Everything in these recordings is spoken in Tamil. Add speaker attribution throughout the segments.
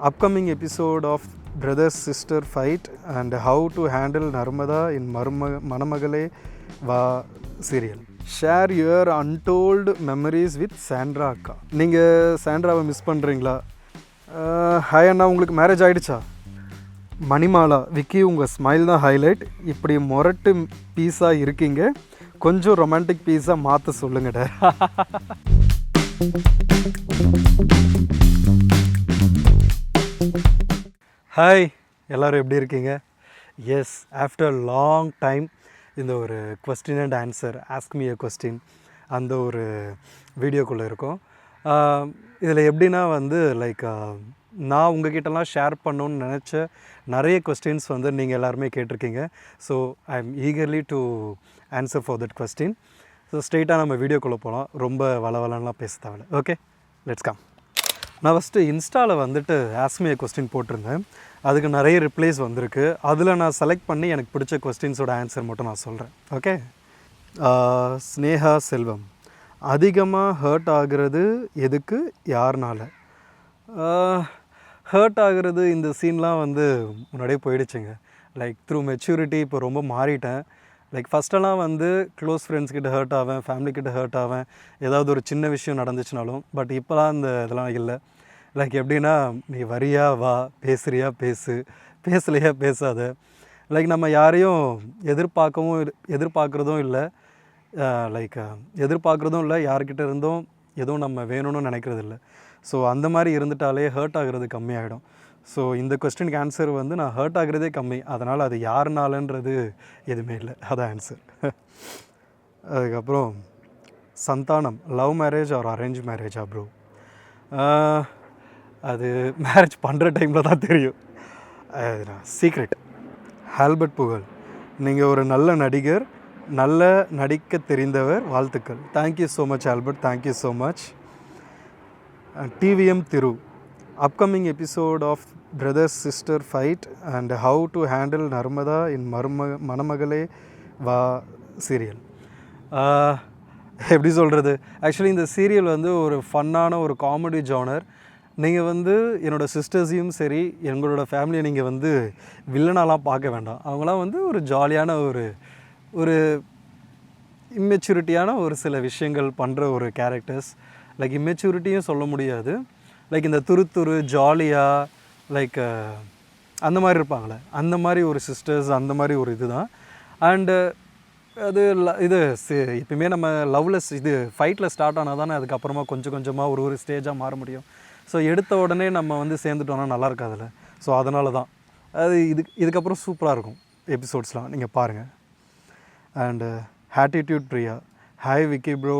Speaker 1: upcoming episode of brothers sister fight and how to handle narmada in Marma- manamagale va serial. Share your untold memories with Sandra அக்கா நீங்கள் சாண்ட்ராவை மிஸ் பண்ணுறீங்களா ஹாய் அண்ணா உங்களுக்கு மேரேஜ் ஆயிடுச்சா? மணிமாலா விக்கி உங்கள் ஸ்மைல் தான் ஹைலைட் இப்படி மொரட்டு பீஸாக இருக்கீங்க. கொஞ்சம் ரொமான்டிக் பீஸாக மாற்ற சொல்லுங்கடா. ஹாய் எல்லோரும் எப்படி இருக்கீங்க? எஸ் ஆஃப்டர் லாங் டைம் இந்த ஒரு question and answer ask me a question அந்த ஒரு வீடியோக்குள்ளே இருக்கும். இதில் எப்படின்னா வந்து லைக் நான் உங்ககிட்டலாம் ஷேர் பண்ணணும்னு நினச்ச நிறைய கொஸ்டின்ஸ் வந்து நீங்கள் எல்லாருமே கேட்டிருக்கீங்க. So I am eagerly to answer for that question so ஸ்ட்ரெயிட்டாக நம்ம வீடியோக்குள்ளே போகலாம் ரொம்ப வளவலன்லாம் பேச தேவையில்ல. ஓகே லெட்ஸ் கம் நான் ஃபஸ்ட்டு இன்ஸ்டாவில் வந்துட்டு ஆஸ்மிய கொஸ்டின் போட்டிருந்தேன். அதுக்கு நிறைய ரிப்ளைஸ் வந்திருக்கு. அதில் நான் செலக்ட் பண்ணி எனக்கு பிடிச்ச கொஸ்டின்ஸோட ஆன்சர் மட்டும் நான் சொல்கிறேன் ஓகே ஸ்னேகா செல்வம். அதிகமாக ஹர்ட் ஆகுறது எதுக்கு? யாருனால? ஹர்ட் ஆகுறது இந்த சீன்லாம் வந்து முன்னாடியே போயிடுச்சுங்க. லைக் த்ரூ மெச்சூரிட்டி இப்போ ரொம்ப மாறிட்டேன். லைக் ஃபஸ்ட்டெல்லாம் வந்து க்ளோஸ் ஃப்ரெண்ட்ஸ் கிட்ட ஹர்ட் ஆவேன் ஃபேமிலி கிட்ட ஹர்ட் ஆவேன். ஏதாவது ஒரு சின்ன விஷயம் நடந்துச்சுனாலும் பட் இப்போலாம் இந்த இதெல்லாம் இல்லை. லைக் எப்படின்னா நீ வரியா வா பேசுறியா பேசு பேசலையா பேசாத. லைக் நம்ம யாரையும் எதிர்பார்க்கவும் எதிர்பார்க்குறதும் இல்லை. லைக் எதிர்பார்க்குறதும் இல்லை. யார்கிட்ட இருந்தும் எதுவும் நம்ம வேணும்னு நினைக்கிறது இல்லை. ஸோ அந்த மாதிரி இருந்துட்டாலே ஹர்ட் ஆகிறது கம்மியாகிடும் ஸோ இந்த கொஸ்டினுக்கு ஆன்சர் வந்து நான் ஹர்ட் ஆகிறதே கம்மி. அதனால் அது யாருனாலன்றது எதுவுமே இல்லை. அதான் ஆன்சர் அதுக்கப்புறம் Santhanam love marriage or arrange மேரேஜா ப்ரோ அது மேரேஜ் பண்ணுற டைமில் தான் தெரியும். சீக்ரெட் ஆல்பர்ட் புகழ் நீங்கள் ஒரு நல்ல நடிகர் நல்ல நடிக்க தெரிந்தவர் வாழ்த்துக்கள். Thank you so much Albert thank you so much TVM Thiru upcoming episode of brothers sister fight and how to handle Narmada in மரும மணமகளே Vaa serial எப்படி சொல்கிறது ஆக்சுவலி இந்த சீரியல் வந்து ஒரு ஃபன்னான ஒரு காமெடி ஜானர் நீங்கள் வந்து என்னோடய சிஸ்டர்ஸையும் சரி எங்களோட ஃபேமிலியை நீங்கள் வந்து வில்லனாலாம் பார்க்க வேண்டாம். அவங்களாம் வந்து ஒரு ஜாலியான ஒரு ஒரு இம்மெச்சூரிட்டியான ஒரு சில விஷயங்கள் பண்ணுற ஒரு கேரக்டர்ஸ் லைக் இம்மெச்சூரிட்டியும் சொல்ல முடியாது. லைக் இந்த துரு துரு ஜாலியாக லைக் அந்த மாதிரி இருப்பாங்களே அந்த மாதிரி ஒரு சிஸ்டர்ஸ் அந்த மாதிரி ஒரு இதுதான். அண்டு அது இது எப்பயுமே நம்ம லவ்லெஸ் இது ஃபைட்டில் ஸ்டார்ட் ஆனால் தானே அதுக்கப்புறமா கொஞ்சம் கொஞ்சமாக ஒரு ஒரு ஸ்டேஜாக மாற முடியும். ஸோ எடுத்த உடனே நம்ம வந்து சேர்ந்துட்டோம்னா நல்லா இருக்காதுல்ல. ஸோ அதனால தான் அது இது இதுக்கப்புறம் சூப்பராக இருக்கும் எபிசோட்ஸ்லாம் நீங்கள் பாருங்கள் and attitude Priya hi Vicky bro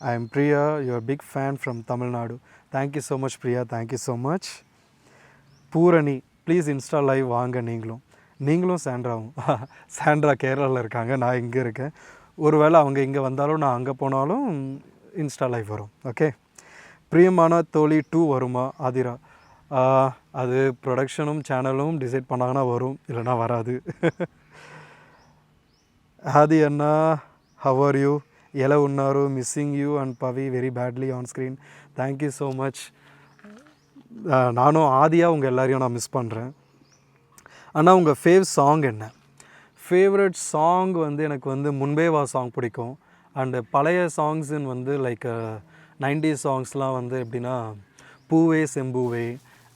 Speaker 1: I am Priya your big fan from Tamil Nadu thank you so much Priya thank you so much Poorani please Insta live வாங்க நீங்களும். நீங்களும் சாண்ட்ராவும் சாண்ட்ரா கேரளாவில் இருக்காங்க. நான் இங்கே இருக்கேன். ஒருவேளை அவங்க இங்கே வந்தாலும் நான் அங்கே போனாலும் இன்ஸ்டா லைவ் வரும். ஓகே பிரியமான தோழி டூ வருமா? ஆதிரா. அது ப்ரொடக்ஷனும் சேனலும் டிசைட் பண்ணாங்கன்னா வரும் இல்லைனா வராது. ஆதி அண்ணா ஹவ் ஆர் யூ எலை ఉన్నారు missing you and Pavi very badly on screen thank you so much நானும் ஆதியாக உங்கள் எல்லாரையும் நான் மிஸ் பண்ணுறேன் ஆனால் உங்கள் ஃபேவ் சாங் என்ன? ஃபேவரட் சாங் வந்து எனக்கு வந்து முன்பே வா சாங் பிடிக்கும். அண்டு பழைய சாங்ஸுன்னு வந்து லைக் நைன்டி சாங்ஸ்லாம் வந்து எப்படின்னா பூவே செம்பூவே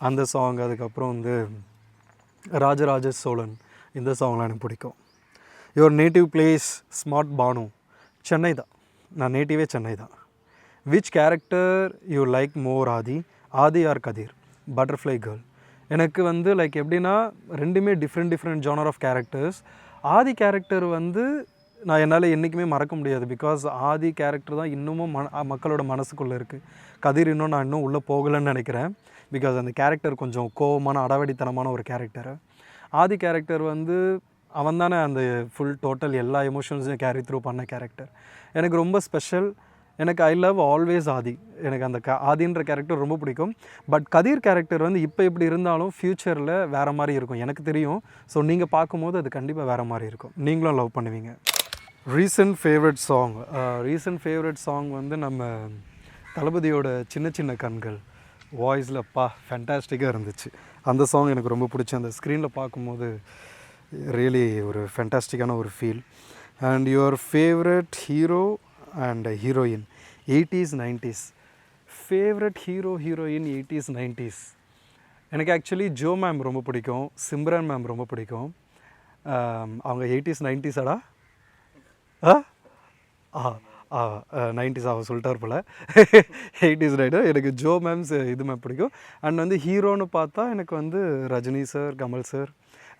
Speaker 1: அந்த சாங் அதுக்கப்புறம் வந்து ராஜராஜ சோழன் இந்த சாங்லாம் எனக்கு பிடிக்கும். Your native place smart Banu Chennai தான். நான் நேட்டிவே சென்னை தான். Which character you like more Aadhi? Aadhi or Kathir? Butterfly girl எனக்கு வந்து லைக் எப்படின்னா ரெண்டுமே different different genre of characters Aadhi character வந்து நான் என்னால் என்றைக்குமே மறக்க முடியாது. பிகாஸ் ஆதி கேரக்டர் தான் இன்னமும் மன மக்களோட மனசுக்குள்ளே இருக்குது கதிர் இன்னும் நான் இன்னும் உள்ளே போகலைன்னு நினைக்கிறேன். பிகாஸ் அந்த கேரக்டர் கொஞ்சம் கோவமான அடவடித்தனமான ஒரு கேரக்டர் ஆதி கேரக்டர் வந்து அவன் தானே அந்த ஃபுல் டோட்டல் எல்லா எமோஷன்ஸையும் கேரி த்ரூ பண்ண கேரக்டர் எனக்கு ரொம்ப ஸ்பெஷல் எனக்கு ஐ லவ் ஆல்வேஸ் ஆதி. எனக்கு அந்த க ஆதின்ற கேரக்டர் ரொம்ப பிடிக்கும். பட் கதிர் கேரக்டர் வந்து இப்போ இப்படி இருந்தாலும் ஃப்யூச்சரில் வேறு மாதிரி இருக்கும். எனக்கு தெரியும். ஸோ நீங்கள் பார்க்கும்போது அது கண்டிப்பாக வேறு மாதிரி இருக்கும். நீங்களும் லவ் பண்ணுவீங்க. Recent favourite song recent favourite song வந்து நம்ம தளபதியோட சின்ன சின்ன கண்கள் வாய்ஸில் பா ஃபென்டாஸ்டிக்காக இருந்துச்சு. அந்த சாங் எனக்கு ரொம்ப பிடிச்சி அந்த ஸ்க்ரீனில் பார்க்கும்போது ரியலி ஒரு ஃபென்டாஸ்டிக்கான ஒரு feel and your favourite hero and heroine eighties nineties favourite hero heroine eighties nineties எனக்கு ஆக்சுவலி ஜோ மேம் ரொம்ப பிடிக்கும் சிம்ரன் மேம் ரொம்ப பிடிக்கும். Um, அவங்க எயிட்டிஸ் நைன்டிஸாடா ஆ? ஆ ஆ நைன்டிஸ் அவர் சொல்லிட்டார் போல். எயிட்டிஸ் ரைடர் எனக்கு ஜோ மேம்ஸ் இது மேம் பிடிக்கும். அண்ட் வந்து ஹீரோன்னு பார்த்தா எனக்கு வந்து Rajini sir Kamal sir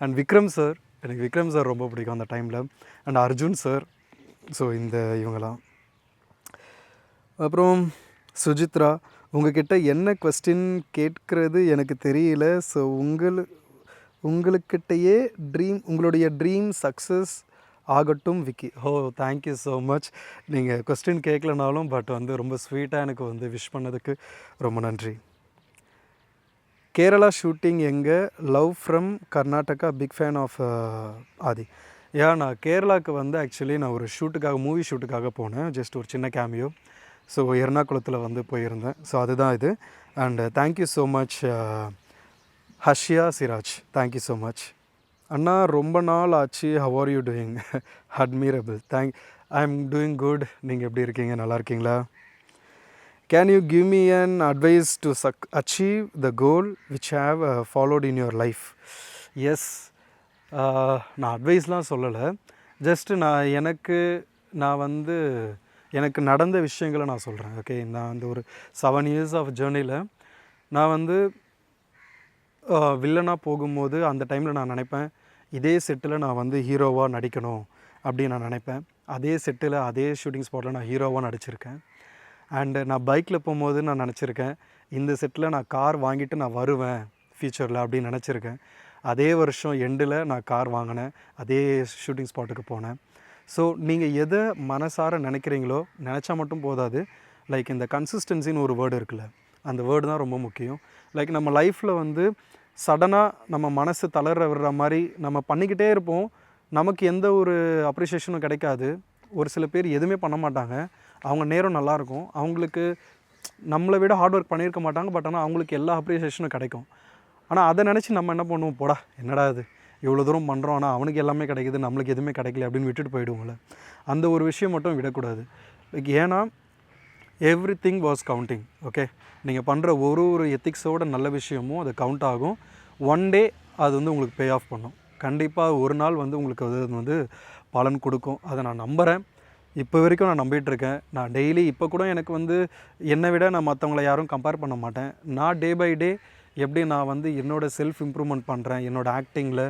Speaker 1: and Vikram sir எனக்கு விக்ரம் சார் ரொம்ப பிடிக்கும் அந்த டைமில் அண்ட் அர்ஜுன் சார் ஸோ இந்த இவங்கெல்லாம் அப்புறம் சுஜித்ரா உங்ககிட்ட என்ன கொஸ்டின் கேட்கறது எனக்கு தெரியல. ஸோ உங்கள் உங்களுக்கிட்டயே ட்ரீம் உங்களுடைய ட்ரீம் சக்ஸஸ் ஆகட்டும் Vicky. Oh thank you so much நீங்கள் கொஸ்டின் கேட்கலனாலும் பட் வந்து ரொம்ப ஸ்வீட்டாக எனக்கு வந்து விஷ் பண்ணதுக்கு ரொம்ப நன்றி. கேரளா ஷூட்டிங் எங்கே? Love from Karnataka big fan of Aadhi. Yeah நான் கேரளாவுக்கு வந்து ஆக்சுவலி நான் ஒரு ஷூட்டுக்காக மூவி ஷூட்டுக்காக போனேன். ஜஸ்ட் ஒரு சின்ன கேமியோ ஸோ எர்ணாகுளத்தில் வந்து போயிருந்தேன். ஸோ அதுதான் இது. And thank you so much Hashya Siraj. Thank you so much அண்ணா ரொம்ப நாள் ஆச்சு. How are you doing admirable thank I am doing good நீங்கள் எப்படி இருக்கீங்க? நல்லா இருக்கீங்களா? Can you give me an advice to such achieve the goal which have followed in your life yes நான் அட்வைஸ்லாம் சொல்லலை. ஜஸ்ட்டு நான் எனக்கு நான் வந்து எனக்கு நடந்த விஷயங்களை நான் சொல்கிறேன் ஓகே நான் அந்த ஒரு செவன் இயர்ஸ் ஆஃப் ஜேர்னியில் நான் வந்து வில்லனாக போகும்போது அந்த டைமில் நான் நினைப்பேன் இதே செட்டில் நான் வந்து ஹீரோவாக நடிக்கணும் அப்படின்னு நான் நினைப்பேன். அதே செட்டில் அதே ஷூட்டிங் ஸ்பாட்டில் நான் ஹீரோவாக நடிச்சிருக்கேன். அண்டு நான் பைக்கில் போகும்போது நான் நினச்சிருக்கேன் இந்த செட்டில் நான் கார் வாங்கிட்டு நான் வருவேன் ஃப்யூச்சரில் அப்படின்னு நினச்சிருக்கேன். அதே வருஷம் எண்டில் நான் கார் வாங்கினேன் அதே ஷூட்டிங் ஸ்பாட்டுக்கு போனேன். ஸோ நீங்கள் எதை மனசார நினைக்கிறீங்களோ நினச்சா மட்டும் போதாது. லைக் இந்த கன்சிஸ்டன்சின்னு ஒரு வேர்டு இருக்குல்ல அந்த வேர்டு தான் ரொம்ப முக்கியம். லைக் நம்ம லைஃப்பில் வந்து சடனாக நம்ம மனசு தளர விடுற மாதிரி நம்ம பண்ணிக்கிட்டே இருப்போம். நமக்கு எந்த ஒரு அப்ரிஷியேஷனும் கிடைக்காது. ஒரு சில பேர் எதுவுமே பண்ண மாட்டாங்க. அவங்க நேரம் நல்லாயிருக்கும் அவங்களுக்கு நம்மளை விட ஹார்ட் ஒர்க் பண்ணியிருக்க மாட்டாங்க. பட் ஆனால் அவங்களுக்கு எல்லா அப்ரிஷியேஷனும் கிடைக்கும். ஆனால் அதை நினச்சி நம்ம என்ன பண்ணுவோம்? போடா என்னடா இது? இவ்வளோ தூரம் பண்ணுறோம் ஆனால் அவனுக்கு எல்லாமே கிடைக்குது. நம்மளுக்கு எதுவுமே கிடைக்கல அப்படின்னு விட்டுட்டு போயிடுவோம்ல. அந்த ஒரு விஷயம் மட்டும் விடக்கூடாது. லைக் ஏன்னா everything was counting okay நீங்கள் பண்ணுற ஒரு ஒரு எத்திக்ஸோட நல்ல விஷயமும் அது கவுண்ட் ஆகும். ஒன் டே அது வந்து உங்களுக்கு பே ஆஃப் பண்ணும். கண்டிப்பாக ஒரு நாள் வந்து உங்களுக்கு அது வந்து பலன் கொடுக்கும். அதை நான் நம்புகிறேன் இப்போ வரைக்கும் நான் நம்பிகிட்ருக்கேன் நான் டெய்லி இப்போ கூட எனக்கு வந்து என்னை விட நான் மற்றவங்கள யாரும் கம்பேர் பண்ண மாட்டேன். நான் டே பை டே எப்படி நான் வந்து என்னோட செல்ஃப் இம்ப்ரூவ்மெண்ட் பண்ணுறேன் என்னோடய ஆக்டிங்கில்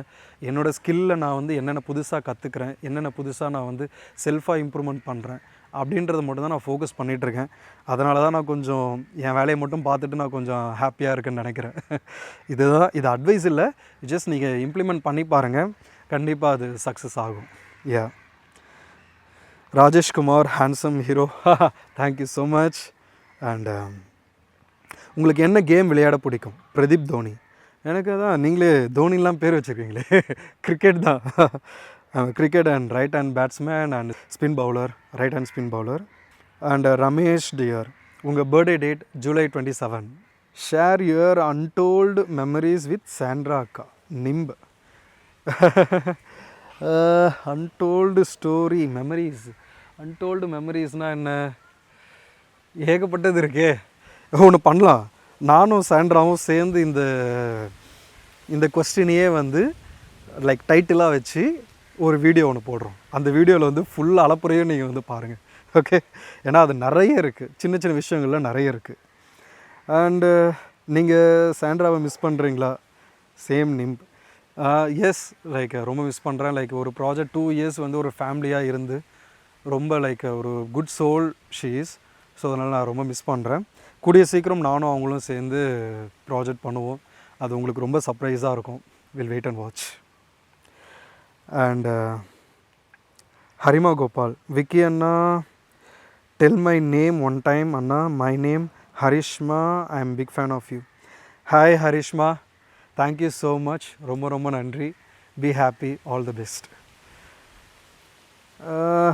Speaker 1: என்னோடய ஸ்கில்லில் நான் வந்து என்னென்ன புதுசாக கற்றுக்கிறேன் என்னென்ன புதுசாக நான் வந்து செல்ஃபாக இம்ப்ரூவ்மெண்ட் பண்ணுறேன் அப்படின்றத மட்டும் தான் நான் ஃபோக்கஸ் பண்ணிகிட்ருக்கேன் அதனால தான் நான் கொஞ்சம் என் வேலையை மட்டும் பார்த்துட்டு நான் கொஞ்சம் ஹாப்பியாக இருக்குன்னு நினைக்கிறேன். இதுதான் இது அட்வைஸ் இல்லை. ஜஸ்ட் நீங்கள் இம்ப்ளிமெண்ட் பண்ணி பாருங்கள் கண்டிப்பாக அது சக்ஸஸ் ஆகும். Yeah Rajeshkumar handsome hero thank you so much and உங்களுக்கு என்ன கேம் விளையாட பிடிக்கும்? பிரதீப் தோனி. எனக்கு தான் நீங்களே தோனிலாம் பேர் வச்சுருக்கீங்களே. கிரிக்கெட் தான். Cricket and right hand batsman and spin bowler right hand spin bowler and Ramesh dear உங்கள் birthday date July twenty seven share your untold memories with Sandra அக்கா நிம்ப் அன்டோல்டு ஸ்டோரி மெமரிஸ் அன்டோல்டு மெமரிஸ்னால் என்ன? ஏகப்பட்டது இருக்கே. ஒன்று பண்ணலாம். நானும் சாண்ட்ராவும் சேர்ந்து இந்த இந்த கொஸ்டினையே வந்து லைக் டைட்டிலாக வச்சு ஒரு வீடியோ ஒன்று போடுறோம். அந்த வீடியோவில் வந்து ஃபுல் அளப்புறையும் நீங்கள் வந்து பாருங்கள் ஓகே ஏன்னா அது நிறைய இருக்குது சின்ன சின்ன விஷயங்கள்லாம் நிறைய இருக்குது அண்டு நீங்கள் சாண்ட்ராவை மிஸ் பண்ணுறீங்களா சேம் நிம்ப் எஸ் லைக் ரொம்ப மிஸ் பண்ணுறேன் லைக் ஒரு ப்ராஜெக்ட் டூ இயர்ஸ் வந்து ஒரு ஃபேமிலியாக இருந்து ரொம்ப லைக் ஒரு குட் சோல் ஷீஸ் ஸோ அதனால் நான் ரொம்ப மிஸ் பண்ணுறேன் கூடிய சீக்கிரம் நானும் அவங்களும் சேர்ந்து ப்ராஜெக்ட் பண்ணுவோம். அது உங்களுக்கு ரொம்ப சர்ப்ரைஸாக இருக்கும். Will wait and watch and Harima Gopal Vicky Anna tell my name one time Anna my name Harishma I am big fan of you hi Harishma thank you so much ரொம்ப ரொம்ப நன்றி be happy all the best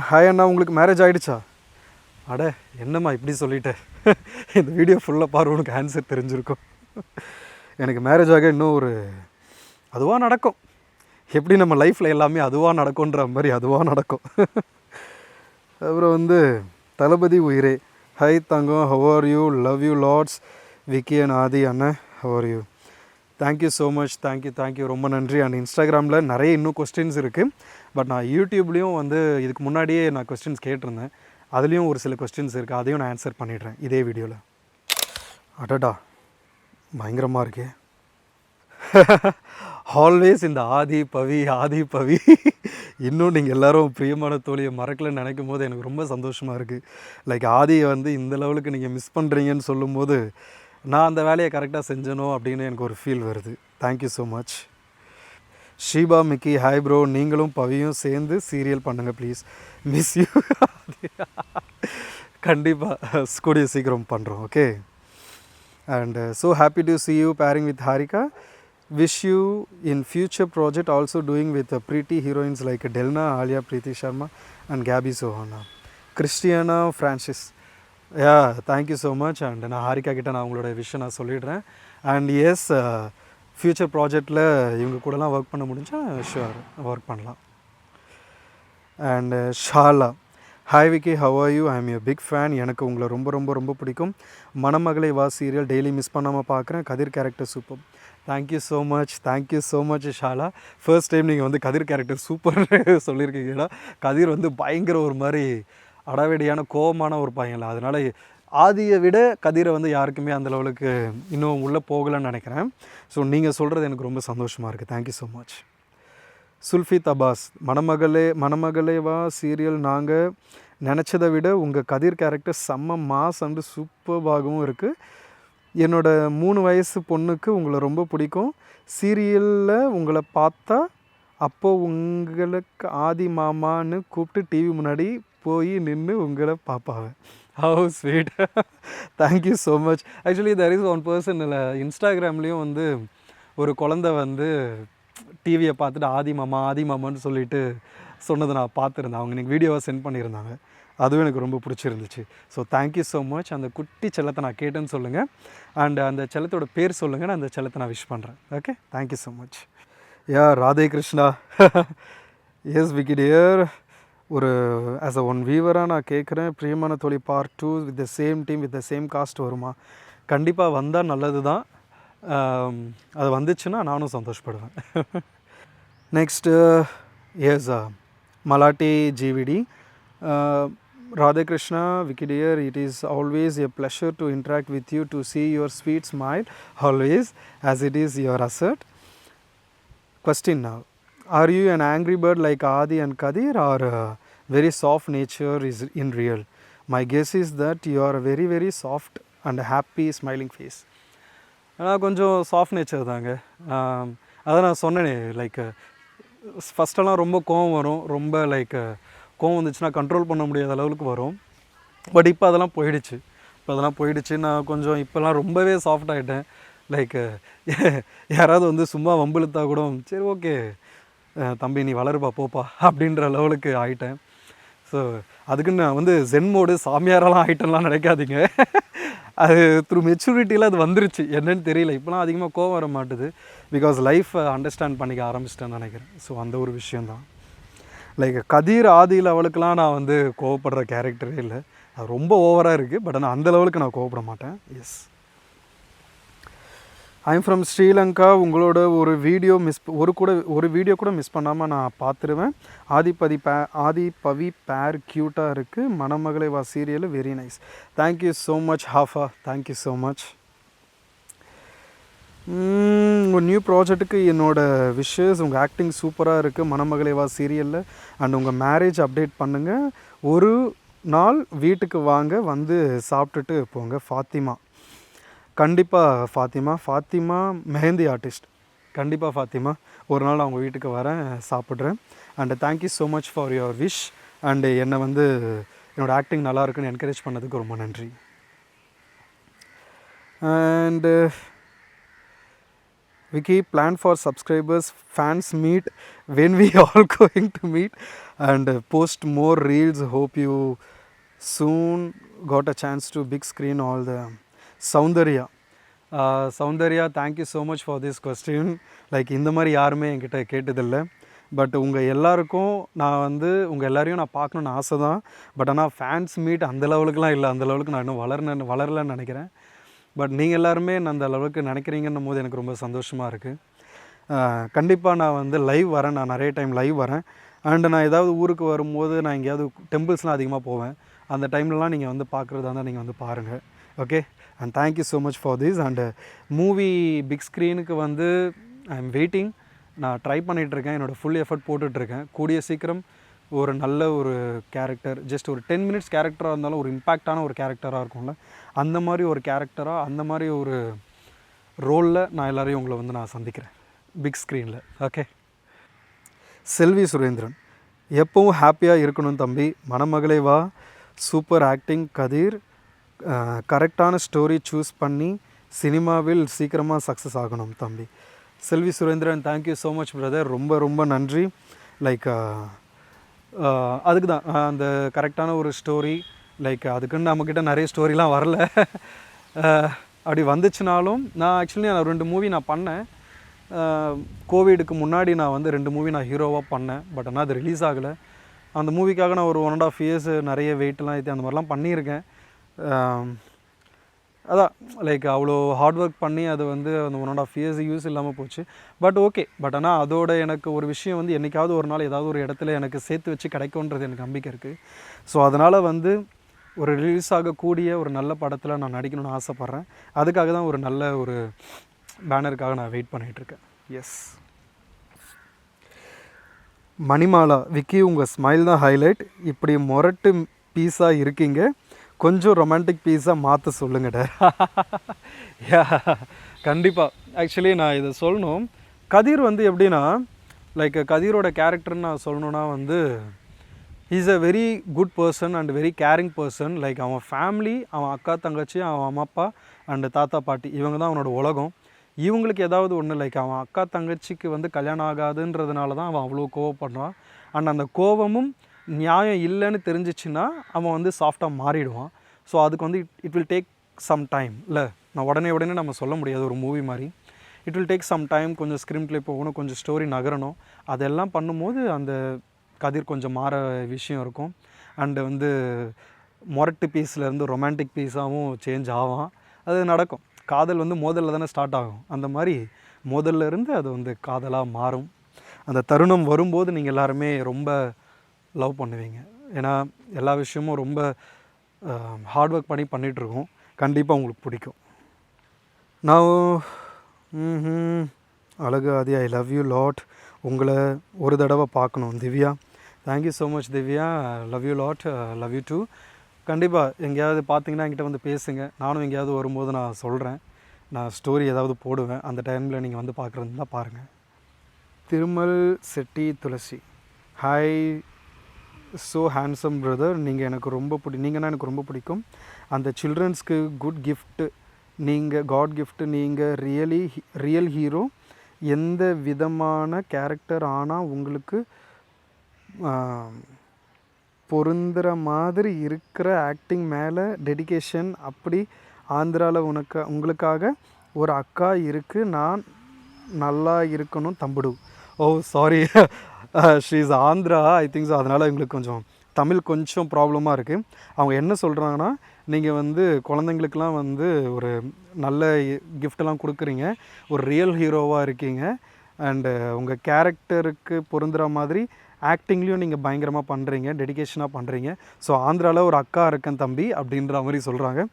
Speaker 1: hi அண்ணா உங்களுக்கு மேரேஜ் ஆகிடுச்சா அட என்னம்மா இப்படி சொல்லிட்டேன் இந்த வீடியோ ஃபுல்லாக பாரு உனக்கு ஆன்சர் தெரிஞ்சிருக்கும். எனக்கு மேரேஜ் ஆக இன்னும் ஒரு அதுவாக நடக்கும். எப்படி நம்ம லைஃப்பில் எல்லாமே அதுவாக நடக்கும்ன்ற மாதிரி அதுவாக நடக்கும். அப்புறம் வந்து தளபதி உயிரே. Hi Thangam how are you love you lords Vicky and Aadhi அண்ணன் how are you thank you so much thank you thank you ரொம்ப நன்றி. அண்ட் இன்ஸ்டாகிராமில் நிறைய இன்னும் கொஸ்டின்ஸ் இருக்குது பட் நான் யூடியூப்லேயும் வந்து இதுக்கு முன்னாடியே நான் கொஸ்டின்ஸ் கேட்டிருந்தேன். அதுலேயும் ஒரு சில கொஸ்டின்ஸ் இருக்குது அதையும் நான் ஆன்சர் பண்ணிடுறேன் இதே வீடியோவில் அடடா பயங்கரமாக இருக்கே. ஆல்வேஸ் இந்த ஆதி பவி ஆதி பவி. இன்னும் நீங்கள் எல்லாரும் பிரியமான தோழியை மறக்கலன்னு நினைக்கும் போது எனக்கு ரொம்ப சந்தோஷமாக இருக்குது லைக் ஆதியை வந்து இந்த லெவலுக்கு நீங்கள் மிஸ் பண்ணுறீங்கன்னு சொல்லும்போது நான் அந்த வேலையை கரெக்டாக செஞ்சனோ அப்படின்னு எனக்கு ஒரு ஃபீல் வருது. Thank you so much Sheeba Mickey hi bro நீங்களும் பவியும் சேர்ந்து சீரியல் பண்ணுங்கள் ப்ளீஸ் மிஸ் யூ கண்டிப்பாக கூடிய சீக்கிரம் பண்ணுறோம் okay and so happy to see you pairing with Harika wish you in future project also doing with pretty heroines like Delna Aaliya Preethi Sharma and Gabby Sohana Christiana Francis yeah thank you so much and நான் ஹாரிகா கிட்ட நான் உங்களோட விஷயம் நான் சொல்லிடுறேன். அண்ட் எஸ் ஃப்யூச்சர் ப்ராஜெக்டில் இவங்க கூடலாம் ஒர்க் பண்ண முடிஞ்சால் ஷுவர் ஒர்க் பண்ணலாம். And Shala hi Vicky how are you I am a big fan எனக்கு உங்களை ரொம்ப ரொம்ப ரொம்ப பிடிக்கும். மணமகளை வா சீரியல் டெய்லி மிஸ் பண்ணாமல் பார்க்குறேன் Kathir character super thank you so much thank you so much Shala first time நீங்கள் வந்து கதிர் கேரக்டர் சூப்பர் சொல்லியிருக்கீங்களா கதிர் வந்து பயங்கர ஒரு மாதிரி அடாவடியான கோபமான ஒரு பையன்ல. அதனால் ஆதியை விட கதிரை வந்து யாருக்குமே அந்த லெவலுக்கு இன்னும் உள்ளே போகலைன்னு நினைக்கிறேன். ஸோ நீங்கள் சொல்கிறது எனக்கு ரொம்ப சந்தோஷமாக இருக்குது thank you so much Sulfi Thabas மணமகளே Manamagale Vaa serial நாங்கள் நினச்சதை விட உங்கள் கதிர் கேரக்டர் செம்ம மாஸ் அண்டு சூப்பர்பாகவும் இருக்குது என்னோட மூணு வயசு பொண்ணுக்கு உங்களை ரொம்ப பிடிக்கும். சீரியலில் உங்களை பார்த்தா அப்போது உங்களுக்கு ஆதி மாமான்னு கூப்பிட்டு டிவி முன்னாடி போய் நின்று உங்களை பார்ப்பாங்க. How sweet thank you so much actually there is one person இல்லை இன்ஸ்டாகிராம்லேயும் வந்து ஒரு குழந்த வந்து டிவியை பார்த்துட்டு ஆதி மாமா ஆதி மாமான்னு சொல்லிட்டு சொன்னதை நான் பார்த்துருந்தேன். அவங்க எனக்கு வீடியோவை சென்ட் பண்ணியிருந்தாங்க. அதுவும் எனக்கு ரொம்ப பிடிச்சிருந்துச்சு. ஸோ தேங்க்யூ ஸோ மச் அந்த குட்டி செல்லத்தை நான் கேட்டேன்னு சொல்லுங்கள் அண்ட் அந்த செல்லத்தோட பேர் சொல்லுங்கள் நான் அந்த செல்லத்தை நான் விஷ் பண்ணுறேன் okay thank you so much yeah Radhe Krishna. Yes Vicky dear ஒரு ஆஸ் அ ஒன் வீவராக நான் கேட்குறேன் பிரியமான தோழி part two with the same team with the same cast வருமா? கண்டிப்பாக வந்தால் நல்லது தான் அது வந்துச்சுன்னா நானும் சந்தோஷப்படுவேன். Next yes Malati GVD Radhakrishna Vicky dear it is always a pleasure to interact with you to see your sweet smile always as it is your asset Question now Are you an angry bird like Adi and Kadir, or uh, very soft nature is in real? My guess is that you are a very, very soft and happy, smiling face. ஆனால் கொஞ்சம் சாஃப்ட் நேச்சர் தாங்க ஆம், அதான் நான் சொன்னேனே லைக் ஃபஸ்ட்டெல்லாம் ரொம்ப கோவம் வரும் ரொம்ப லைக் கோவம் வந்துச்சுன்னா கண்ட்ரோல் பண்ண முடியாத அளவுக்கு வரும். பட் இப்போ அதெல்லாம் போயிடுச்சு. இப்போ அதெல்லாம் போயிடுச்சு. நான் கொஞ்சம் இப்போல்லாம் ரொம்பவே சாஃப்ட் ஆகிட்டேன் லைக் யாராவது வந்து சும்மா வம்பிழுத்தா கூட சரி ஓகே தம்பி நீ வளருப்பா போப்பா. அப்படின்ற லெவலுக்கு ஆயிட்டேன். ஸோ அதுக்கு நான் வந்து ஜென் மோடு சாமியாரெல்லாம் ஆகிட்டேன்லாம் நினைக்காதீங்க. அது த்ரூ மெச்சூரிட்டியில் அது வந்துருச்சு. என்னன்னு தெரியல. இப்போலாம் அதிகமாக கோவம் வர மாட்டுது பிகாஸ் லைஃப்பை அண்டர்ஸ்டாண்ட் பண்ணிக்க ஆரம்பிச்சிட்டேன்னு நினைக்கிறேன். ஸோ அந்த ஒரு விஷயந்தான் லைக் கதிர் ஆதி லெவலுக்குலாம் நான் வந்து கோவப்படுற கேரக்டரே இல்லை. அது ரொம்ப ஓவராக இருக்குது பட் ஆனால் அந்த லெவலுக்கு நான் கோவப்பட மாட்டேன். எஸ் ஐம் ஃப்ரம் ஸ்ரீலங்கா உங்களோட ஒரு வீடியோ மிஸ் ஒரு கூட ஒரு வீடியோ கூட மிஸ் பண்ணாமல் நான் பார்த்துருவேன். ஆதிபதி பே ஆதி பவி பேர் க்யூட்டாக இருக்குது மணமகளை வா serial very nice thank you so much Hafa thank you so much உங்கள் நியூ ப்ராஜெக்ட்டுக்கு என்னோடய விஷஸ் உங்கள் ஆக்டிங் சூப்பராக இருக்குது மணமகளைவா சீரியலில் அண்ட் உங்கள் மேரேஜ் அப்டேட் பண்ணுங்கள் ஒரு நாள் வீட்டுக்கு வாங்க வந்து சாப்பிட்டுட்டு போங்க ஃபாத்திமா. கண்டிப்பாக ஃபாத்திமா ஃபாத்திமா மெஹந்தி ஆர்டிஸ்ட் கண்டிப்பாக ஃபாத்திமா ஒரு நாள் அவங்க வீட்டுக்கு வரேன் சாப்பிட்றேன். And thank you so much for your wish and என்னை வந்து என்னோடய ஆக்டிங் நல்லா இருக்குன்னு என்கரேஜ் பண்ணதுக்கு ரொம்ப நன்றி. And Vicky plan for subscribers, fans meet when we all going to meet and uh, post more reels. Hope you soon got a chance to big screen all the Soundarya Soundarya thank you so much for this question like இந்த மாதிரி யாருமே என்கிட்ட கேட்டதில்லை. பட் உங்கள் எல்லாருக்கும் நான் வந்து உங்கள் எல்லாரையும் நான் பார்க்கணுன்னு ஆசை தான் பட் ஆனால் ஃபேன்ஸ் மீட் அந்த லெவலுக்குலாம் இல்லை. அந்த லெவலுக்கு நான் இன்னும் வளரணும் வளரலன்னு நினைக்கிறேன். பட் நீங்கள் எல்லாருமே நான் அந்த அளவுக்கு நினைக்கிறீங்கன்னும் போது எனக்கு ரொம்ப சந்தோஷமாக இருக்குது கண்டிப்பாக நான் வந்து லைவ் வரேன். நான் நிறைய டைம் லைவ் வரேன். அண்டு நான் ஏதாவது ஊருக்கு வரும்போது நான் எங்கேயாவது டெம்பிள்ஸ்லாம் அதிகமாக போவேன். அந்த டைம்லலாம் நீங்கள் வந்து பார்க்குறதா இருந்தால் நீங்கள் வந்து பாருங்கள் okay and thank you so much for this and movie big ஸ்க்ரீனுக்கு வந்து ஐ எம் வெயிட்டிங் நான் ட்ரை பண்ணிகிட்ருக்கேன் என்னோடய ஃபுல் எஃபர்ட் போட்டுட்ருக்கேன் கூடிய சீக்கிரம் ஒரு நல்ல ஒரு கேரக்டர் ஜஸ்ட் ஒரு டென் மினிட்ஸ் கேரக்டராக இருந்தாலும் ஒரு இம்பேக்டான ஒரு கேரக்டராக இருக்கும்ல. அந்த மாதிரி ஒரு கேரக்டராக அந்த மாதிரி ஒரு ரோலில் நான் எல்லோரையும் உங்களை வந்து நான் சந்திக்கிறேன். பிக் ஸ்க்ரீனில் ஓகே செல்வி சுரேந்திரன். எப்பவும் ஹாப்பியாக இருக்கணும் தம்பி. மணமகளே வா. Super acting Kathir. கரெக்டான ஸ்டோரி சூஸ் பண்ணி சினிமாவில் சீக்கிரமாக சக்ஸஸ் ஆகணும் தம்பி. Selvi Surendran thank you so much brother ரொம்ப ரொம்ப நன்றி. லைக் அதுக்கு தான். அந்த கரெக்டான ஒரு ஸ்டோரி லைக் அதுக்குன்னு நம்மக்கிட்ட நிறைய ஸ்டோரிலாம் வரல. அப்படி வந்துச்சுனாலும் நான் ஆக்சுவலி நான் ரெண்டு மூவி நான் பண்ணேன். கோவிடுக்கு முன்னாடி நான் வந்து ரெண்டு மூவி நான் ஹீரோவாக பண்ணேன். பட் ஆனால் அது ரிலீஸ் ஆகலை. அந்த மூவிக்காக நான் ஒரு ஒன் அண்ட் ஆஃப் இயர்ஸ் நிறைய வெயிட்லாம் ஏற்றி அந்த மாதிரிலாம் பண்ணியிருக்கேன். அதான் லைக் அவ்வளோ ஹார்ட் ஒர்க் பண்ணி அது வந்து அந்த one and half years use இல்லாமல் போச்சு. பட் ஓகே பட் ஆனால் அதோட எனக்கு ஒரு விஷயம் வந்து என்றைக்காவது ஒரு நாள் ஏதாவது ஒரு இடத்துல எனக்கு சேர்த்து வச்சு கிடைக்கும்ன்றது எனக்கு நம்பிக்கை இருக்குது ஸோ அதனால் வந்து ஒரு ரிலீஸ் ஆகக்கூடிய ஒரு நல்ல படத்தில் நான் நடிக்கணும்னு ஆசைப்பட்றேன். அதுக்காக தான் ஒரு நல்ல ஒரு பேனருக்காக நான் வெயிட் பண்ணிகிட்ருக்கேன் எஸ் மணிமாலா விக்கி உங்கள் ஸ்மைல் தான் ஹைலைட் இப்படி முரட்டு பீஸாக இருக்கீங்க. கொஞ்சம் ரொமான்டிக் பீஸாக மாற்ற சொல்லுங்கடா. கண்டிப்பாக ஆக்சுவலி நான் இதை சொல்லணும். கதிர் வந்து எப்படின்னா லைக் கதிரோட கேரக்டர்னு நான் சொல்லணுன்னா வந்து is a very good person and very caring person like அவன் ஃபேமிலி அவன் அக்கா தங்கச்சி அவன் அம்மா அப்பா அண்டு தாத்தா பாட்டி இவங்க தான் அவனோட உலகம். இவங்களுக்கு ஏதாவது ஒன்று லைக் அவன் அக்கா தங்கச்சிக்கு வந்து கல்யாணம் ஆகாதுன்றதுனால தான் அவன் அவ்வளோ கோவப்படுறான். அண்ட் அந்த கோவமும் நியாயம் இல்லைன்னு தெரிஞ்சிச்சுன்னா அவன் வந்து சாஃப்டாக மாறிடுவான். ஸோ அதுக்கு வந்து it it will take some time இல்லை நான் உடனே உடனே நம்ம சொல்ல முடியாது ஒரு மூவி மாதிரி. It will take some time கொஞ்சம் ஸ்க்ரீன் போகணும் கொஞ்சம் ஸ்டோரி நகரணும். அதெல்லாம் பண்ணும்போது அந்த கதிர் கொஞ்சம் மாற விஷயம் இருக்கும். அண்டு வந்து மொரட்டு பீஸ்லேருந்து ரொமான்டிக் பீஸாகவும் சேஞ்ச் ஆகும் அது நடக்கும். காதல் வந்து மோதலில் தானே ஸ்டார்ட் ஆகும். அந்த மாதிரி மோதல்ல இருந்து அது வந்து காதலாக மாறும். அந்த தருணம் வரும்போது நீங்கள் எல்லாருமே ரொம்ப லவ் பண்ணுவீங்க. ஏன்னா எல்லா விஷயமும் ரொம்ப ஹார்ட் ஒர்க் பண்ணி பண்ணிகிட்ருக்கோம் கண்டிப்பாக உங்களுக்கு பிடிக்கும். நான் அழகு Aadhi I love you lot உங்களை ஒரு தடவை பார்க்கணும் Divya. Thank you so much Divya. Love you lot love you too கண்டிப்பாக எங்கேயாவது பார்த்தீங்கன்னா என்கிட்ட வந்து பேசுங்க. நானும் எங்கேயாவது வரும்போது நான் சொல்கிறேன் நான் ஸ்டோரி ஏதாவது போடுவேன். அந்த டைமில் நீங்கள் வந்து பார்க்குறதுனா பாருங்கள் Thirumal Chetty Thulasi. Hi so handsome brother நீங்கள் எனக்கு ரொம்ப பிடி நீங்கன்னா எனக்கு ரொம்ப பிடிக்கும். அந்த சில்ட்ரன்ஸ்க்கு குட் கிஃப்ட்டு நீங்கள் காட் கிஃப்ட்டு நீங்கள் ரியலி ரியல் ஹீரோ எந்த விதமான கேரக்டர் ஆனால் உங்களுக்கு பொருந்துகிற பொருந்துற மாதிரி இருக்கிற ஆக்டிங் மேலே டெடிகேஷன் அப்படி ஆந்திராவில் உனக்கு உங்களுக்காக ஒரு அக்கா இருக்குது நான் நல்லா இருக்கணும் தம்பிடு. Oh, O sorry she's Andhra I think so அதனால் எங்களுக்கு கொஞ்சம் தமிழ் கொஞ்சம் ப்ராப்ளமாக இருக்குது அவங்க என்ன சொல்கிறாங்கன்னா நீங்கள் வந்து குழந்தைங்களுக்கெலாம் வந்து ஒரு நல்ல கிஃப்டெல்லாம் கொடுக்குறீங்க. ஒரு ரியல் ஹீரோவாக இருக்கீங்க. அண்டு உங்கள் கேரக்டருக்கு பொருந்துகிற மாதிரி ஆக்டிங்லேயும் நீங்கள் பயங்கரமாக பண்ணுறீங்க டெடிகேஷனாக பண்ணுறீங்க ஸோ ஆந்திராவில் ஒரு அக்கா இருக்கேன் தம்பி அப்படின்ற மாதிரி சொல்கிறாங்க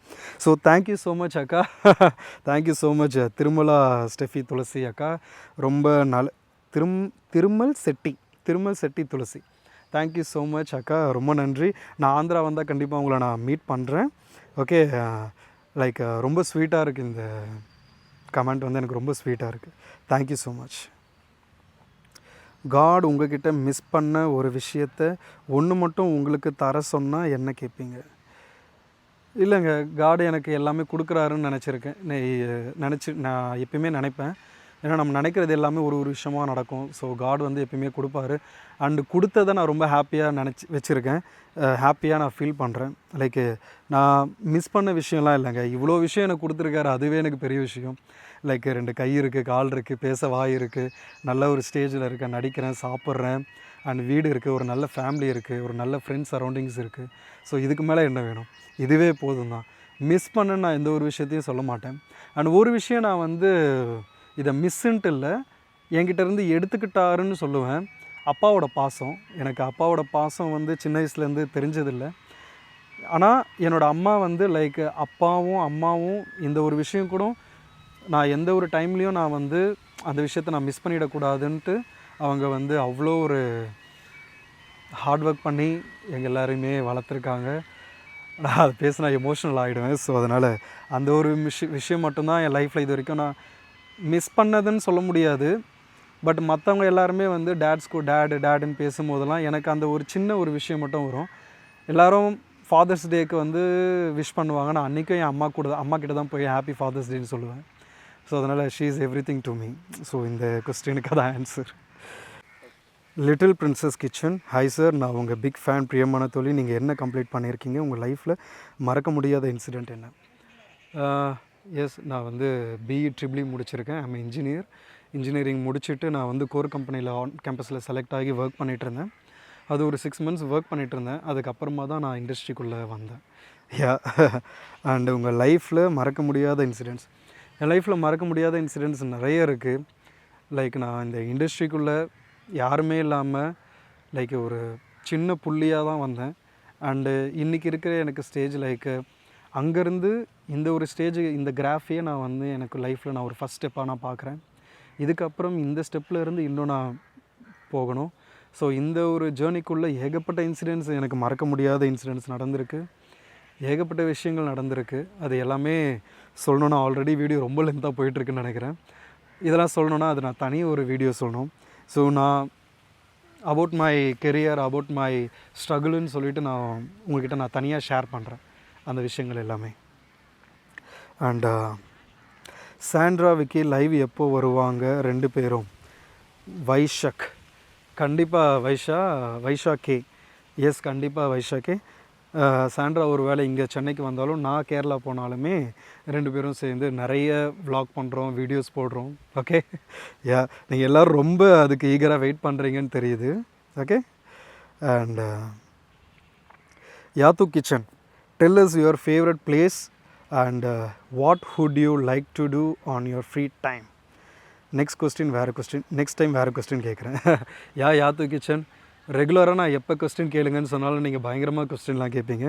Speaker 1: so thank you so much அக்கா. Thank you so much Thirumala Steffi Thulasi அக்கா. ரொம்ப நல்ல திரும் Thirumal Chetty. Thirumal Chetty Thulasi. Thank you so much அக்கா. ரொம்ப நன்றி. நான் ஆந்திரா வந்தால் கண்டிப்பாக உங்களை நான் மீட் பண்ணுறேன் ஓகே லைக் ரொம்ப ஸ்வீட்டாக இருக்குது இந்த கமெண்ட் வந்து. எனக்கு ரொம்ப ஸ்வீட்டாக இருக்குது thank you so much God உங்ககிட்ட மிஸ் பண்ண ஒரு விஷயத்த ஒன்று மட்டும் உங்களுக்கு தர சொன்னால் என்ன கேட்பீங்க இல்லைங்க காடு எனக்கு எல்லாமே கொடுக்குறாருன்னு நினச்சிருக்கேன். நினச்சி நான் எப்பயுமே நினைப்பேன். ஏன்னா நம்ம நினைக்கிறது எல்லாமே ஒரு ஒரு விஷயமா நடக்கும். ஸோ காட் வந்து எப்பயுமே கொடுப்பாரு. அண்டு கொடுத்ததை நான் ரொம்ப ஹாப்பியாக நினச்சி வச்சுருக்கேன். ஹாப்பியாக நான் ஃபீல் பண்ணுறேன் லைக்கு நான் மிஸ் பண்ண விஷயம்லாம் இல்லைங்க. இவ்வளோ விஷயம் எனக்கு கொடுத்துருக்காரு. அதுவே எனக்கு பெரிய விஷயம். லைக் ரெண்டு கை இருக்குது கால் இருக்குது பேச வாய் இருக்குது நல்ல ஒரு ஸ்டேஜில் இருக்கேன். நடிக்கிறேன் சாப்பிட்றேன். அண்ட் வீடு இருக்குது ஒரு நல்ல ஃபேமிலி இருக்குது ஒரு நல்ல ஃப்ரெண்ட்ஸ் சரௌண்டிங்ஸ் இருக்குது ஸோ இதுக்கு மேலே என்ன வேணும்? இதுவே போதும் தான் மிஸ் பண்ண நான் எந்த ஒரு விஷயத்தையும் சொல்ல மாட்டேன். அண்ட் ஒரு விஷயம் நான் வந்து இதை மிஸ்ஸுன்ட்டு இல்லை. என்கிட்ட இருந்து எடுத்துக்கிட்டாருன்னு சொல்லுவேன். அப்பாவோட பாசம். எனக்கு அப்பாவோட பாசம் வந்து சின்ன வயசுலேருந்து தெரிஞ்சதில்லை. ஆனால் என்னோடய அம்மா வந்து லைக் அப்பாவும் அம்மாவும் இந்த ஒரு விஷயம் கூட நான் எந்த ஒரு டைம்லேயும் நான் வந்து அந்த விஷயத்தை நான் மிஸ் பண்ணிடக்கூடாதுன்ட்டு அவங்க வந்து அவ்வளோ ஒரு ஹார்ட் ஒர்க் பண்ணி எங்கள் எல்லாரையுமே வளர்த்துருக்காங்க. நான் அது பேசினா எமோஷ்னல் ஆகிடுவேன் ஸோ அதனால் அந்த ஒரு விஷயம் விஷயம் மட்டும்தான் என் லைஃப்பில் இது வரைக்கும் நான் மிஸ் பண்ணதுன்னு சொல்ல முடியாது. பட் மற்றவங்க எல்லாருமே வந்து டேட்ஸ்க்கு டேடு டேடுன்னு பேசும்போதெல்லாம் எனக்கு அந்த ஒரு சின்ன ஒரு விஷயம் மட்டும் வரும். எல்லாரும் ஃபாதர்ஸ் டேக்கு வந்து விஷ் பண்ணுவாங்க. நான் அன்றைக்கும் என் அம்மா கூட அம்மா கிட்ட தான் போய் ஹாப்பி ஃபாதர்ஸ் டேன்னு சொல்லுவேன். ஸோ அதனால் she is everything to me so இந்த கொஸ்டினுக்கு அதான் answer little princess kitchen hi sir நான் உங்கள் பிக் ஃபேன் பிரியமான தொழில் நீங்கள் என்ன கம்ப்ளீட் பண்ணியிருக்கீங்க உங்கள் லைஃப்பில் மறக்க முடியாத இன்சிடெண்ட் என்ன? எஸ் நான் வந்து பிஇ ட்ரிபிளி e முடிச்சிருக்கேன். ஐம் இன்ஜினியர் இன்ஜினியரிங் முடிச்சுட்டு நான் வந்து கோர் கம்பெனியில் ஆன் கேம்பஸில் செலக்ட் ஆகி ஒர்க் பண்ணிகிட்டு இருந்தேன். அது ஒரு சிக்ஸ் மந்த்ஸ் ஒர்க் பண்ணிகிட்டு இருந்தேன். அதுக்கப்புறமா தான் நான் இண்டஸ்ட்ரிக்குள்ளே வந்தேன். யா அண்டு உங்கள் லைஃப்பில் மறக்க முடியாத இன்சிடென்ட்ஸ் என் லைஃப்பில் மறக்க முடியாத இன்சிடென்ட்ஸ் நிறைய இருக்குது லைக் நான் இந்த இண்டஸ்ட்ரிக்குள்ளே யாருமே இல்லாமல் லைக் ஒரு சின்ன புள்ளியாக தான் வந்தேன். அண்டு இன்றைக்கி இருக்கிற எனக்கு ஸ்டேஜ் லைக்கு அங்கேருந்து இந்த ஒரு ஸ்டேஜு இந்த கிராஃபியை நான் வந்து எனக்கு லைஃப்பில் நான் ஒரு ஃபஸ்ட் ஸ்டெப்பாக நான் பார்க்குறேன். இதுக்கப்புறம் இந்த ஸ்டெப்பில் இருந்து இன்னும் நான் போகணும். ஸோ இந்த ஒரு ஜேர்னிக்குள்ளே ஏகப்பட்ட இன்சிடென்ட்ஸ் எனக்கு மறக்க முடியாத இன்சிடென்ட்ஸ் நடந்திருக்கு. ஏகப்பட்ட விஷயங்கள் நடந்திருக்கு. அது எல்லாமே சொல்லணுன்னா ஆல்ரெடி வீடியோ ரொம்ப லென்த்தாக போயிட்டுருக்குன்னு நினைக்கிறேன். இதெல்லாம் சொல்லணுன்னா அது நான் தனி ஒரு வீடியோ சொல்லணும். ஸோ நான் about my career about my ஸ்ட்ரகிள்னு சொல்லிட்டு நான் உங்கள்கிட்ட நான் தனியாக ஷேர் பண்ணுறேன் அந்த விஷயங்கள் எல்லாமே. அண்ட் சாண்ட்ராவுக்கு லைவ் எப்போ வருவாங்க? ரெண்டு பேரும். வைஷக். கண்டிப்பாக வைஷா வைஷா கே. எஸ் கண்டிப்பாக வைஷா கே. சாண்ட்ரா ஒரு வேளை இங்கே சென்னைக்கு வந்தாலும் நான் கேரளா போனாலுமே ரெண்டு பேரும் சேர்ந்து நிறைய வ்ளாக் பண்ணுறோம் வீடியோஸ் போடுறோம். ஓகே யா நீங்கள் எல்லோரும் ரொம்ப அதுக்கு ஈகராக வெயிட் பண்ணுறீங்கன்னு தெரியுது. Okay and Yathu kitchen tell is your favourite place and what would you like to do on your free time next question வேறு கொஸ்டின் நெக்ஸ்ட் டைம் வேறு கொஸ்டின் கேட்குறேன் யா யாத்து கிச்சன் ரெகுலராக நான் எப்போ கொஸ்டின் கேளுங்கன்னு சொன்னாலும் நீங்கள் பயங்கரமாக கொஸ்டின்லாம் கேட்பீங்க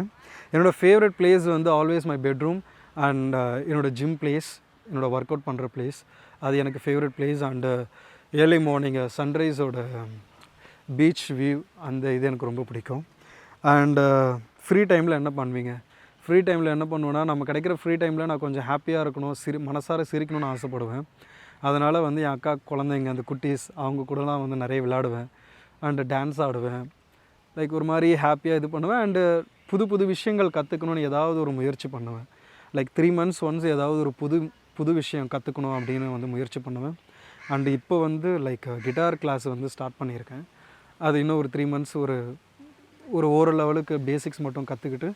Speaker 1: என்னோடய ஃபேவரட் பிளேஸ் வந்து ஆல்வேஸ் மை பெட்ரூம் அண்ட் என்னோடய ஜிம் பிளேஸ் என்னோடய ஒர்க் அவுட் பண்ணுற பிளேஸ் அது எனக்கு favourite place and early morning சன்ரைஸோட beach view அந்த இது எனக்கு ரொம்ப பிடிக்கும். அண்டு ஃப்ரீ டைமில் என்ன பண்ணுவீங்க? ஃப்ரீ டைமில் என்ன பண்ணுவேன்னா நம்ம கிடைக்கிற ஃப்ரீ டைமில் நான் கொஞ்சம் ஹாப்பியாக இருக்கணும் சிரி மனசார சிரிக்கணும்னு ஆசைப்படுவேன். அதனால் வந்து என் அக்கா குழந்தைங்க அந்த குட்டீஸ் அவங்க கூடலாம் வந்து நிறைய விளையாடுவேன். அண்டு டான்ஸ் ஆடுவேன். லைக் ஒரு மாதிரி ஹாப்பியாக இது பண்ணுவேன். அண்டு புது புது விஷயங்கள் கற்றுக்கணுன்னு ஏதாவது ஒரு முயற்சி பண்ணுவேன். லைக் த்ரீ மந்த்ஸ் ஒன்ஸ் ஏதாவது ஒரு புது புது விஷயம் கற்றுக்கணும் அப்படின்னு வந்து முயற்சி பண்ணுவேன். அண்டு இப்போ வந்து லைக் கிட்டார் கிளாஸ் வந்து ஸ்டார்ட் பண்ணியிருக்கேன். அது இன்னும் ஒரு த்ரீ மந்த்ஸ் ஒரு ஒரு ஓரல் லெவலுக்கு பேசிக்ஸ் மட்டும் கற்றுக்கிட்டு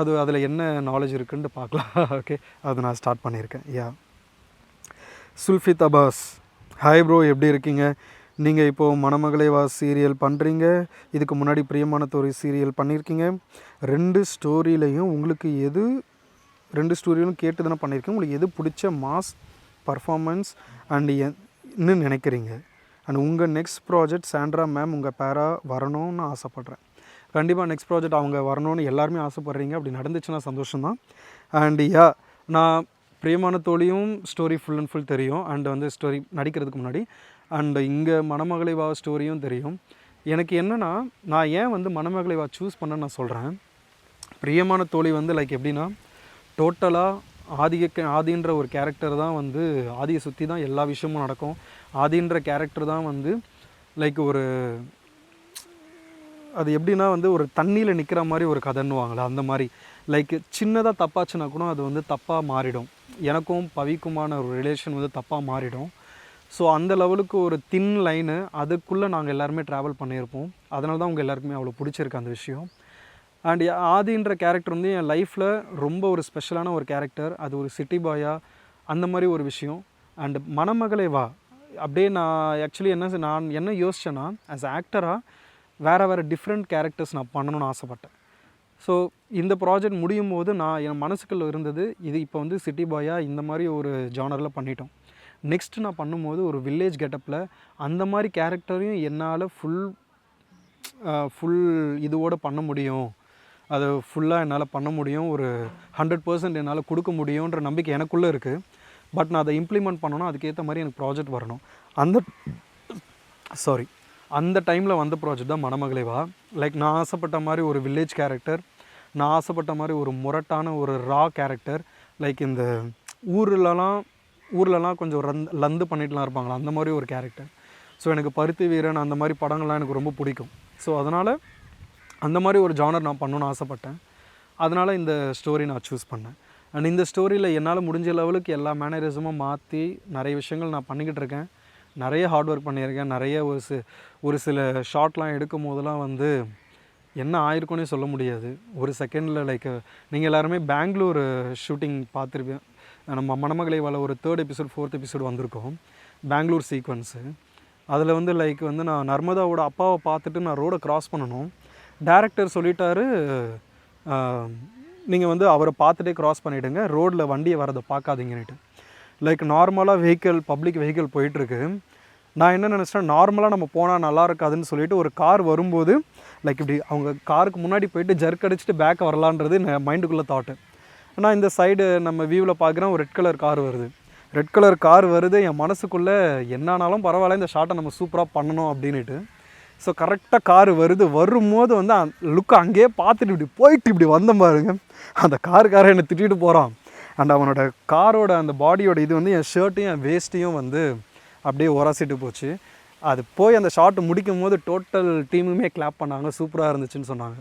Speaker 1: அது அதில் என்ன நாலேஜ் இருக்குன்ட்டு பார்க்கலாம். ஓகே அது நான் ஸ்டார்ட் பண்ணியிருக்கேன். Yeah Sulfith Abbas hi bro எப்படி இருக்கீங்க? நீங்கள் இப்போது மணமகளை வா சீரியல் பண்ணுறீங்க இதுக்கு முன்னாடி பிரியமான தோரி சீரியல் பண்ணியிருக்கீங்க. ரெண்டு ஸ்டோரியிலையும் உங்களுக்கு எது ரெண்டு ஸ்டோரியிலும் கேட்டு தானே பண்ணியிருக்கேன் உங்களுக்கு எது பிடிச்ச மாஸ் பர்ஃபாமன்ஸ் அண்ட் என்ன நினைக்கிறீங்க? அண்ட் உங்கள் நெக்ஸ்ட் ப்ராஜெக்ட் சாண்ட்ரா மேம் உங்கள் பேரா வரணும்னு ஆசைப்பட்றேன். கண்டிப்பாக நெக்ஸ்ட் ப்ராஜெக்ட் அவங்க வரணும்னு எல்லாருமே ஆசைப்பட்றீங்க. அப்படி நடந்துச்சுன்னா சந்தோஷம்தான். அண்ட் யா நான் பிரியமான தோழியும் ஸ்டோரி ஃபுல் அண்ட் ஃபுல் தெரியும். அண்ட் வந்து ஸ்டோரி நடிக்கிறதுக்கு முன்னாடி. அண்ட் இங்கே மணமகளை வா ஸ்டோரியும் தெரியும். எனக்கு என்னென்னா நான் ஏன் வந்து மணமகளை வா சூஸ் பண்ண நான் சொல்கிறேன் பிரியமான தோழி வந்து லைக் எப்படின்னா டோட்டலாக ஆதிக ஆதின்ற ஒரு கேரக்டர் தான் வந்து ஆதியை சுற்றி தான் எல்லா விஷயமும் நடக்கும். ஆதின்ற கேரக்டர் தான் வந்து லைக் ஒரு அது எப்படின்னா வந்து ஒரு தண்ணியில் நிற்கிற மாதிரி ஒரு கதைன்னுவாங்களே அந்த மாதிரி. லைக் சின்னதாக தப்பாச்சுன்னா கூட அது வந்து தப்பாக மாறிடும். எனக்கும் பவிக்குமான ஒரு ரிலேஷன் வந்து தப்பாக மாறிடும். ஸோ அந்த லெவலுக்கு ஒரு தின் லைனு அதுக்குள்ளே நாங்கள் எல்லாருமே ட்ராவல் பண்ணியிருப்போம். அதனால தான் உங்கள் எல்லாருக்குமே அவ்வளோ பிடிச்சிருக்கு அந்த விஷயம். அண்ட் ஆதின்ற கேரக்டர் வந்து என் லைஃப்பில் ரொம்ப ஒரு ஸ்பெஷலான ஒரு கேரக்டர் அது ஒரு சிட்டி பாயாக அந்த மாதிரி ஒரு விஷயம். அண்டு மணமகளே வா. அப்படியே நான் ஆக்சுவலி என்ன நான் என்ன யோசிச்சேன்னா ஆஸ் ஆக்டராக வேறு வேறு டிஃப்ரெண்ட் கேரக்டர்ஸ் நான் பண்ணணும்னு ஆசைப்பட்டேன். ஸோ இந்த ப்ராஜெக்ட் முடியும் போது நான் என் மனசுக்குள்ள இருந்தது இது இப்போ வந்து சிட்டி பாயாக இந்த மாதிரி ஒரு ஜானரில் பண்ணிட்டோம். நெக்ஸ்ட் நான் பண்ணும்போது ஒரு வில்லேஜ் கெட்டப்பில் அந்த மாதிரி கேரக்டரையும் என்னால் ஃபுல் ஃபுல் இதுவோடு பண்ண முடியும். அது ஃபுல்லாக என்னால் பண்ண முடியும். ஒரு ஹண்ட்ரட் பர்சன்ட் என்னால் கொடுக்க முடியுன்ற நம்பிக்கை எனக்குள்ளே இருக்குது பட் நான் அதை இம்ப்ளிமெண்ட் பண்ணணும் அதுக்கேற்ற மாதிரி எனக்கு ப்ராஜெக்ட் வரணும். அந்த சாரி அந்த டைமில் வந்த ப்ராஜெக்ட் தான் மணமகளேவா? லைக் நான் ஆசைப்பட்ட மாதிரி ஒரு வில்லேஜ் கேரக்டர் நான் ஆசைப்பட்ட மாதிரி ஒரு முரட்டான ஒரு ரா கேரக்டர் லைக் இந்த ஊர்லலாம் ஊர்லலாம் கொஞ்சம் ரந்த் லந்து பண்ணிட்டுலாம் இருப்பாங்களா? அந்த மாதிரி ஒரு கேரக்டர் ஸோ எனக்கு பருத்தி வீரன் அந்த மாதிரி படங்கள்லாம் எனக்கு ரொம்ப பிடிக்கும். ஸோ அதனால் அந்த மாதிரி ஒரு ஜானர் நான் பண்ணணும்னு ஆசைப்பட்டேன். அதனால் இந்த ஸ்டோரி நான் சூஸ் பண்ணேன். அண்ட் இந்த ஸ்டோரியில் என்னால் முடிஞ்ச லெவலுக்கு எல்லா மேனரிசமும் மாற்றி நிறைய விஷயங்கள் நான் பண்ணிக்கிட்டு இருக்கேன். நிறைய ஹார்ட் ஒர்க் பண்ணியிருக்கேன். நிறைய ஒரு சி ஒரு சில ஷாட்லாம் எடுக்கும் போதெல்லாம் வந்து என்ன ஆயிருக்கும்னே சொல்ல முடியாது. ஒரு செகண்டில் லைக் நீங்கள் எல்லாருமே பெங்களூர் ஷூட்டிங் பார்த்துருப்பேன் நம்ம மணமகளை வாழ ஒரு தேர்ட் எபிசோட் ஃபோர்த் எபிசோட் வந்திருக்கோம். பெங்களூர் சீக்வன்ஸு அதில் வந்து லைக் வந்து நான் நர்மதாவோட அப்பாவை பார்த்துட்டு நான் ரோடை க்ராஸ் பண்ணணும். டேரக்டர் சொல்லிட்டாரு நீங்கள் வந்து அவரை பார்த்துட்டே க்ராஸ் பண்ணிவிடுங்க ரோட்டில் வண்டியை வரதை பார்க்காதீங்கன்னுட்டு. லைக் நார்மலாக வெஹிக்கிள் பப்ளிக் வெஹிக்கிள் போயிட்டுருக்கு. நான் என்ன நினச்சிட்டேன்? நார்மலாக நம்ம போனால் நல்லா இருக்காதுன்னு சொல்லிட்டு ஒரு கார் வரும்போது லைக் இப்படி அவங்க காருக்கு முன்னாடி போயிட்டு ஜர்க் அடிச்சுட்டு பேக் வரலான்றது மைண்டுக்குள்ளே தாட்டு ஆனால் இந்த சைடு நம்ம வியூவில் பார்க்குறேன் ஒரு ரெட் கலர் கார் வருது. ரெட் கலர் கார் வருது என் மனசுக்குள்ளே என்னானாலும் பரவாயில்ல இந்த ஷாட்டை நம்ம சூப்பராக பண்ணணும் அப்படின்ட்டு ஸோ கரெக்டாக கார் வருது. வரும்போது வந்து லுக்கு அங்கேயே பார்த்துட்டு இப்படி போயிட்டு இப்படி வந்த பாருங்க. அந்த காருக்காரன் என்னை திட்டிட்டு போகிறான் அண்ட் அவனோட காரோட அந்த பாடியோட இது வந்து என் ஷர்ட்டையும் என் வேஸ்ட்டையும் வந்து அப்படியே உரசிட்டு போச்சு. அது போய் அந்த ஷாட் முடிக்கும் போது டோட்டல் டீமுமே கிளாப் பண்ணாங்க. சூப்பராக இருந்துச்சுன்னு சொன்னாங்க.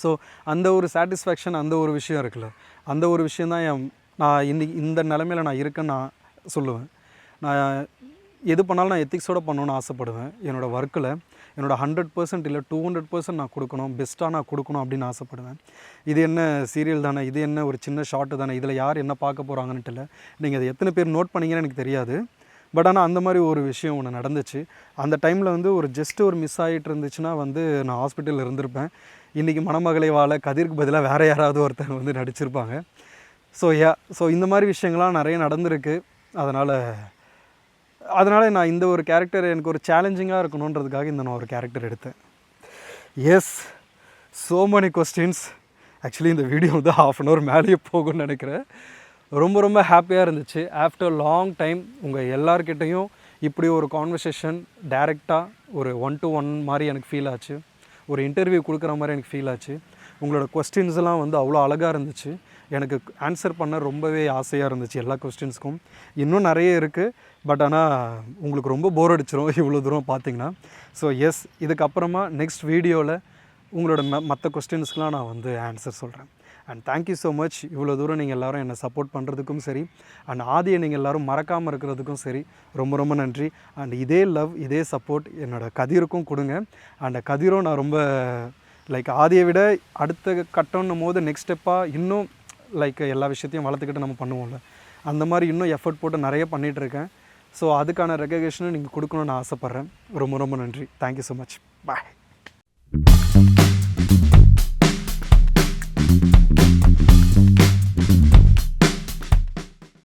Speaker 1: ஸோ அந்த ஒரு சாட்டிஸ்ஃபேக்ஷன் அந்த ஒரு விஷயம் இருக்குல்ல. அந்த ஒரு விஷயம் தான் என் நான் இன்னைக்கு இந்த நிலமையில நான் இருக்கேன்னு நான் சொல்லுவேன். நான் எது பண்ணாலும் நான் எத்திக்ஸோடு பண்ணணும்னு ஆசைப்படுவேன். என்னோடய ஒர்க்கில் என்னோட ஹண்ட்ரட் பர்சன்ட் இல்லை டூ ஹண்ட்ரட் பர்சன்ட் நான் கொடுக்கணும் பெஸ்ட்டாக நான் கொடுக்கணும் அப்படின்னு ஆசைப்படுவேன். இது என்ன சீரியல் தானே இது என்ன ஒரு சின்ன ஷார்ட்டு தானே இதில் யார் என்ன பார்க்க போகிறாங்கன்ட்டு இல்லை நீங்கள் அதை எத்தனை பேர் நோட் பண்ணீங்கன்னு எனக்கு தெரியாது. பட் ஆனால் அந்த மாதிரி ஒரு விஷயம் ஒன்று நடந்துச்சு. அந்த டைமில் வந்து ஒரு ஜஸ்ட் ஒரு மிஸ் ஆகிட்டு இருந்துச்சுன்னா வந்து நான் ஹாஸ்பிட்டலில் இருந்திருப்பேன். இன்றைக்கி மணமகளை வாழ கதிர்க்கு பதிலாக வேறு யாராவது ஒருத்தர் வந்து நடிச்சிருப்பாங்க. ஸோ யா ஸோ இந்த மாதிரி விஷயங்கள்லாம் நிறைய நடந்திருக்கு. அதனால் அதனால் நான் இந்த ஒரு கேரக்டர் எனக்கு ஒரு சேலஞ்சிங்காக இருக்கணுன்றதுக்காக இந்த நான் ஒரு கேரக்டர் எடுத்தேன். Yes so many questions actually இந்த வீடியோ வந்து ஹாஃப் அன் ஹவர் மேலேயே போகும்னு நினைக்கிறேன். ரொம்ப ரொம்ப ஹாப்பியாக இருந்துச்சு. ஆஃப்டர் லாங் டைம் உங்கள் எல்லார்கிட்டேயும் இப்படி ஒரு கான்வர்சேஷன் டைரெக்டாக ஒரு ஒன் டு ஒன் மாதிரி எனக்கு ஃபீல் ஆச்சு. ஒரு இன்டர்வியூ கொடுக்குற மாதிரி எனக்கு ஃபீல் ஆச்சு. உங்களோட கொஸ்டின்ஸ் எல்லாம் வந்து அவ்வளோ அழகாக இருந்துச்சு. எனக்கு ஆன்சர் பண்ண ரொம்பவே ஆசையாக இருந்துச்சு எல்லா கொஸ்டின்ஸ்க்கும் இன்னும் நிறைய இருக்குது பட் ஆனால் உங்களுக்கு ரொம்ப போர் அடிச்சிரும் இவ்வளோ தூரம் பார்த்தீங்கன்னா ஸோ எஸ் இதுக்கப்புறமா நெக்ஸ்ட் வீடியோவில் உங்களோட ம மற்ற கொஸ்டின்ஸ்க்கெலாம் நான் வந்து ஆன்சர் சொல்கிறேன் அண்ட் தேங்க்யூ ஸோ மச் இவ்வளோ தூரம் நீங்கள் எல்லாரும் என்னை சப்போர்ட் பண்ணுறதுக்கும் சரி அண்ட் ஆதியை நீங்கள் எல்லோரும் மறக்காமல் இருக்கிறதுக்கும் சரி ரொம்ப ரொம்ப நன்றி. அண்ட் இதே லவ் இதே சப்போர்ட் என்னோட கதிருக்கும் கொடுங்க. அண்ட் கதிரும் நான் ரொம்ப லைக் ஆதியை விட அடுத்த கட்டம்னும் போது நெக்ஸ்ட் ஸ்டெப்பாக இன்னும் லைக் எல்லா விஷயத்தையும் வளர்த்துக்கிட்டு நம்ம பண்ணுவோம்ல. அந்த மாதிரி இன்னும் எஃபர்ட் போட்டு நிறைய பண்ணிகிட்டு இருக்கேன் ஸோ அதுக்கான ரெகக்னேஷனும் நீங்கள் கொடுக்கணும்னு ஆசைப்பட்றேன். ரொம்ப ரொம்ப நன்றி. Thank you so much bye